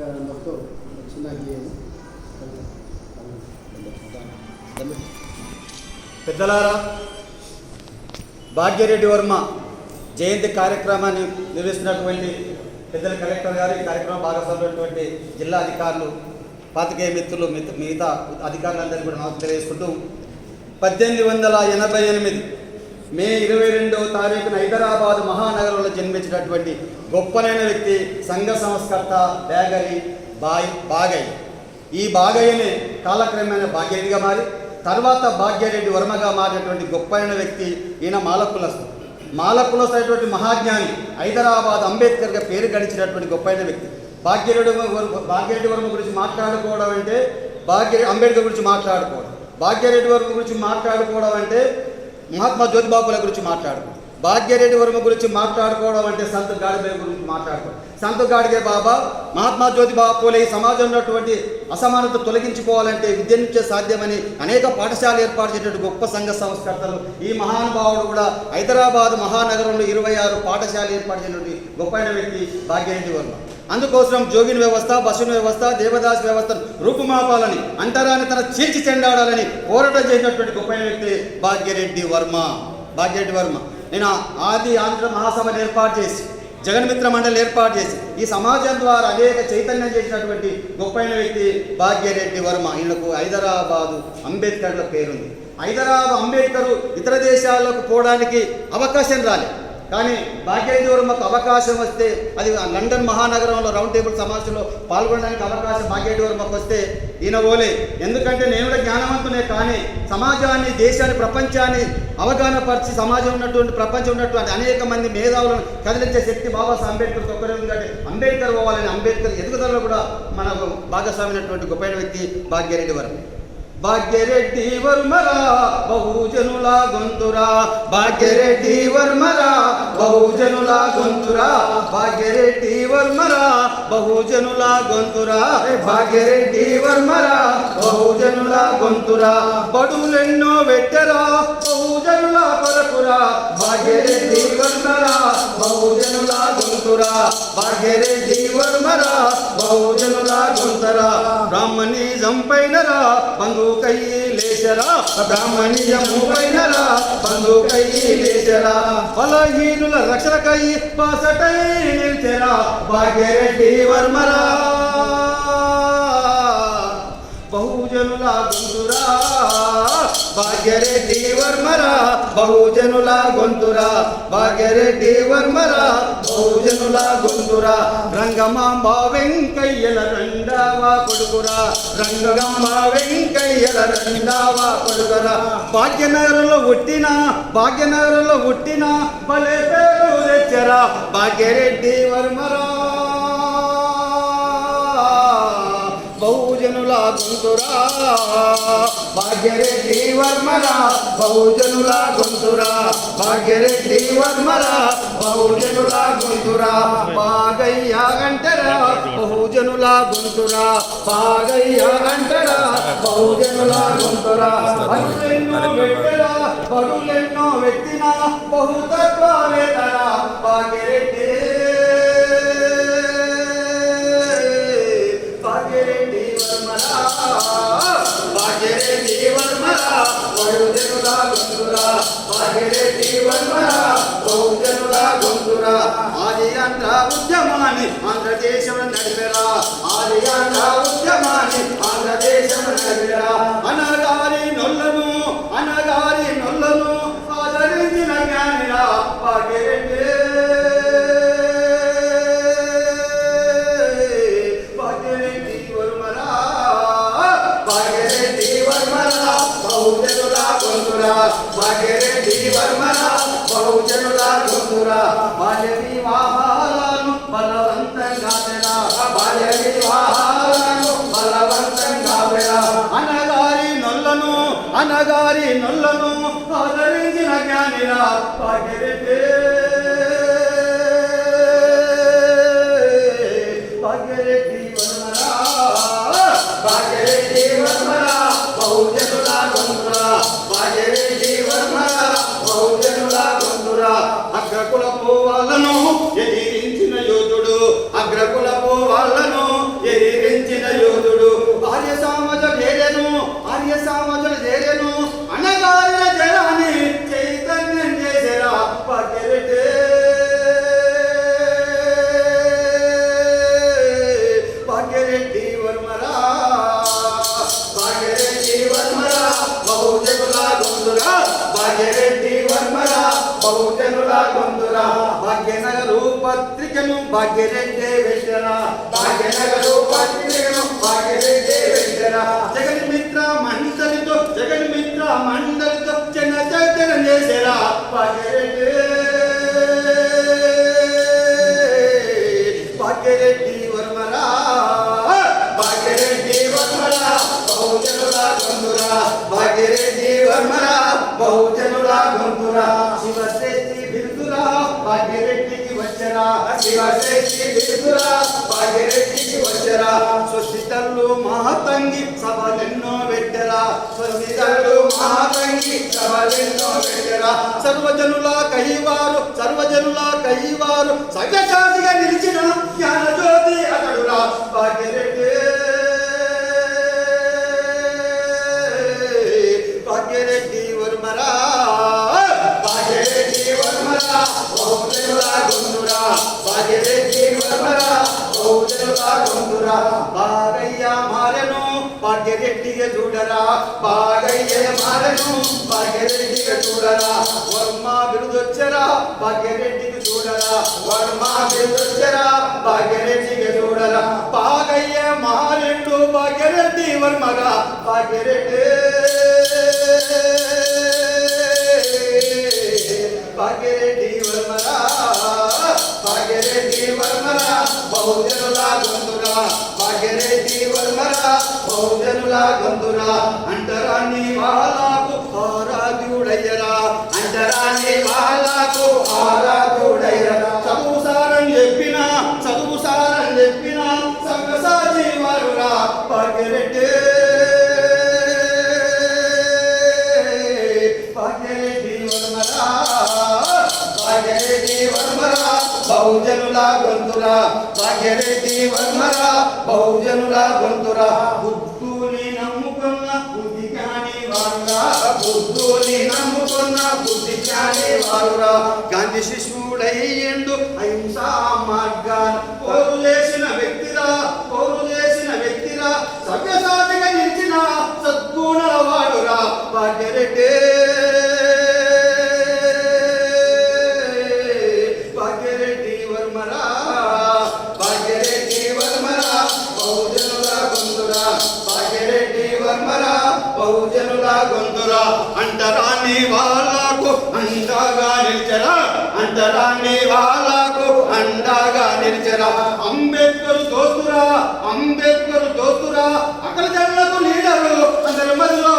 ప్రారంభంతో చిన్న పెద్దలారా భాగ్యరెడ్డి వర్మ జయంతి కార్యక్రమాన్ని నిర్వహిస్తున్నటువంటి పెద్దల కలెక్టర్ గారు ఈ కార్యక్రమం భాగస్వామైనటువంటి జిల్లా అధికారులు పాతికేయ మిత్రులు మిగతా అధికారులందరికీ కూడా నాకు తెలియజేసుకుంటూ పద్దెనిమిది వందల ఎనభై ఎనిమిది మే ఇరవై రెండవ తారీఖున హైదరాబాద్ మహానగరంలో జన్మించినటువంటి గొప్పనైన వ్యక్తి సంఘ సంస్కర్త బేగరి బాయ్ బాగయ్య. ఈ బాగయ్యని కాలక్రమేణ భాగ్యరెడ్డిగా మారి తర్వాత భాగ్యరెడ్డి వర్మగా మారినటువంటి గొప్పైన వ్యక్తి ఈయన మాలకులస్తు మాలకులస్తైనటువంటి మహాజ్ఞాని హైదరాబాద్ అంబేద్కర్గా పేరు గడిచినటువంటి గొప్పైన వ్యక్తి. భాగ్యరెడ్డి భాగ్యరెడ్డి వర్మ గురించి మాట్లాడుకోవడం అంటే భాగ్య అంబేద్కర్ గురించి మాట్లాడుకోవడం. భాగ్యరెడ్డి వర్మ గురించి మాట్లాడుకోవడం అంటే మహాత్మా జ్యోతిబాబుల గురించి మాట్లాడుకోవడం భాగ్యరెడ్డి వర్మ గురించి మాట్లాడుకోవడం అంటే సంత గాడిబే గురించి మాట్లాడుకోవడం. సంత గాడిగే బాబా మహాత్మా జ్యోతిబా పూలే ఈ సమాజంలో ఉన్నటువంటి అసమానత తొలగించుకోవాలంటే విద్య నుంచే సాధ్యమని అనేక పాఠశాలలు ఏర్పాటు చేసినటువంటి గొప్ప సంఘ సంస్కర్తలు ఈ మహానుభావుడు కూడా హైదరాబాద్ మహానగరంలో ఇరవై ఆరు పాఠశాలలు ఏర్పాటు చేసినటువంటి గొప్పైన వ్యక్తి భాగ్యరెడ్డి వర్మ. అందుకోసం జోగిన్ వ్యవస్థ బస్సుని వ్యవస్థ దేవదాస్ వ్యవస్థను రూపుమాపాలని అంటరాని తన చీల్చి చెండాడాలని పోరాటం చేసినటువంటి గొప్పైన వ్యక్తి భాగ్యరెడ్డి వర్మ. భాగ్యరెడ్డి వర్మ. నేను ఆది ఆంధ్ర మహాసభను ఏర్పాటు చేసి జగన్మిత్ర మండలి ఏర్పాటు చేసి ఈ సమాజం ద్వారా అనేక చైతన్యం చేసినటువంటి గొప్పైన వ్యక్తి భాగ్యరెడ్డి వర్మ. ఈయనకు హైదరాబాదు అంబేద్కర్ల పేరుంది. హైదరాబాద్ అంబేద్కర్ ఇతర దేశాలకు పోవడానికి అవకాశం రాలేదు కానీ భాగ్యరెడ్డి మాకు అవకాశం వస్తే అది లండన్ మహానగరంలో రౌండ్ టేబుల్ సమావేశంలో పాల్గొనడానికి అవకాశం భాగ్యరెడ్డి మాకు వస్తే ఈయన ఓలే. ఎందుకంటే నేను కూడా జ్ఞానవంతునే కానీ సమాజాన్ని దేశాన్ని ప్రపంచాన్ని అవగాహన పరిచి సమాజం ఉన్నటువంటి ప్రపంచం ఉన్నటువంటి అనేక మంది మేధావులను కదిలించే శక్తి బాబాసాహెబ్ అంబేద్కర్ ఒక్కరే ఉంది కాబట్టి అంబేద్కర్ పోవాలని అంబేద్కర్ ఎదుగుదలలో కూడా మనకు భాగస్వామైనటువంటి గొప్ప వ్యక్తి భాగ్యరెడ్డి వారు. భాగ్యరెడ్డి వర్మరా బహుజనుల గొంతురా. భాగ్యరెడ్డి వర్మరా బహుజనుల గొంతురా. భాగ్యరెడ్డి వర్మరా బహుజనుల గొంతురా. భాగ్యరెడ్డి వర్మరా బహుజనుల గొంతురా. బడులెన్నో వెట్టరా బహుజనుల కొరకురా భాగ్యరెడ్డి వర్మరా బహుజనుల గొంతురా. భాగ్యరెడ్డి వర్మరా బహుజనుల గొంతరా బ్రాహ్మణిజం పైనరా బంధు కయ్యి లేచరా బ్రాహ్మణిజము పైనరా బంధు కయ్యి లేచరా బలహీనుల రక్షణకై పాసటై నిల్చెరా భాగ్యరెడ్డి వర్మరా. బహుజనుల గుంతురా భాగ్యరెడ్డి వర్మరా బహుజనుల గొంతురా భాగ్యరెడ్డి వర్మరా బహుజనుల గొంతురా. రంగమాంబ వెంకయ్యల రెండవ కొడుకురా. రంగమాంబ వెంకయ్యల రెండవ కొడుకురా. భాగ్యనగరంలో పుట్టిన భాగ్యనగరంలో పుట్టిన భలే పేరు తెచ్చరా. భాగ్యరెడ్డి వర్మరా. గొంతురా భాగ్యరెడ్డి వర్మరా బహుజనుల గొంతురా భాగ్యరెడ్డి వర్మరా బహుజనుల గొంతురా బాగయ్య అంటరా బహుజనుల గొంతురా బాగయ్య అంటరా బహుజనుల గొంతురా బడులెన్నో వెట్టరా బడులెన్నో వెత్తినా బహుతత్వ వేతరా భాగ్యరెడ్డి వర్మరా బహుజనుల గొంతురా భాగ్యరెడ్డి వర్మరా బహుజనుల గొంతురా ఆది ఆంధ్ర ఉద్యమాన్ని ఆంధ్రదేశం నడిపెరా. ఆది ఆంధ్ర ఉద్యమాన్ని ఆంధ్రదేశం నడిపెరా. అనగారి నొల్లను అనగారి నొల్లను ఆదరించిన జ్ఞానిరా. భాగ్యరెడ్డి బాల్య వివాహాలను బలవంతంగా తెరా. బాల్య వివాహాలను బలవంతంగా తెరా. అనగారి నొల్లను అనగారి నొల్లను ఆదరించిన జ్ఞానిరా. ఆర్య సమాజంలో చేయలేను బహుజనుల గొంతురా భాగ్యనగరు పత్రికను భాగ్యరెడ్డి వెంటరా భాగ్యనగరు పత్రికను భాగ్యరెడ్డి వెంటరా జగన్మిత్ర మండలితో జగన్మిత్ర మండలితో జన చైతన్యం చేసేరా భాగ్యరెడ్డి వచ్చరా శివశ్రేష్ఠి బిరుదురా భాగ్యరెడ్డికి వచ్చరా స్వస్తితల్లు మహాతంగి సభలెన్నో పెట్టరా స్వస్తితల్లు మహాతంగి సభలెన్నో పెట్టరా సర్వజనుల కైవారు సర్వజనుల కైవారు సవ్యసాచిగా నిలిచిన జ్ఞాన జ్యోతి అతడురా. భాగ్యరెడ్డిగా చూడరా బాగయ్య మారెను భాగ్యరెడ్డిగా చూడరా వర్మ బిరుదొచ్చరా భాగ్యరెడ్డికి చూడరా వర్మ బిరుదొచ్చరా భాగ్యరెడ్డికి చూడరా బాగయ్య మారెండు భాగ్యరెడ్డి వర్మగా భాగ్యరెడ్డి. వాళ్ళకు ఆరాధ్యుడయ్యరా చదువు సారని చెప్పిన చదువు సారని చెప్పిన సంగసాచి వారురా భాగ్యరెడ్డి. భాగ్యరెడ్డి వర్మరా భాగ్యరెడ్డి వర్మరా బహుజనుల గొంతురా భాగ్యరెడ్డి వర్మరా బహుజనుల గొంతురా బుద్ధుని నమ్ముకున్న బుద్ధి చాలే వారురా. గాంధీ శిశువుడయ్యిండు అహింసా మార్గాన పోరు చేసిన వ్యక్తిరా పోరు చేసిన వ్యక్తిరా. సవ్యసాధిగా నిలిచిన సద్గుణ వాడురా. భాగ్యరెడ్డే. భాగ్యరెడ్డి వర్మరా. బహుజనుల గొంతురా భాగ్యరెడ్డి వర్మరా. బహుజనుల గొంతురా అంటరాని వాళ్ళకు అండగా నిలిచరా. అంటరాని వాళ్ళకు అండగా నిలిచరా. అంబేద్కర్ దోస్తురా అంబేద్కర్ దోస్తురా. అక్కడ జన్లకు లీడరు అందరి మధ్యలో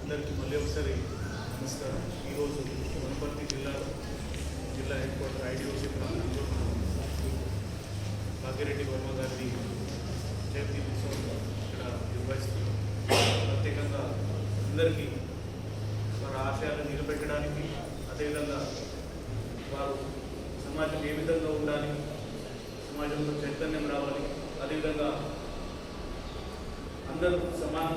అందరికీ మళ్ళీ ఒకసారి నమస్కారం. ఈరోజు వనపర్తి జిల్లాలో జిల్లా హెడ్ క్వార్టర్ ఐడిఓసి ప్రాంతంలో భాగ్యరెడ్డి వర్మ గారిని జయంతి ఉత్సవం ఇక్కడ నిర్వహిస్తున్నాం ప్రత్యేకంగా అందరికీ వారి ఆశయాలను నిలబెట్టడానికి అదేవిధంగా వారు సమాజం ఏ విధంగా ఉండాలి సమాజంలో చైతన్యం రావాలి అదేవిధంగా అందరూ సమానం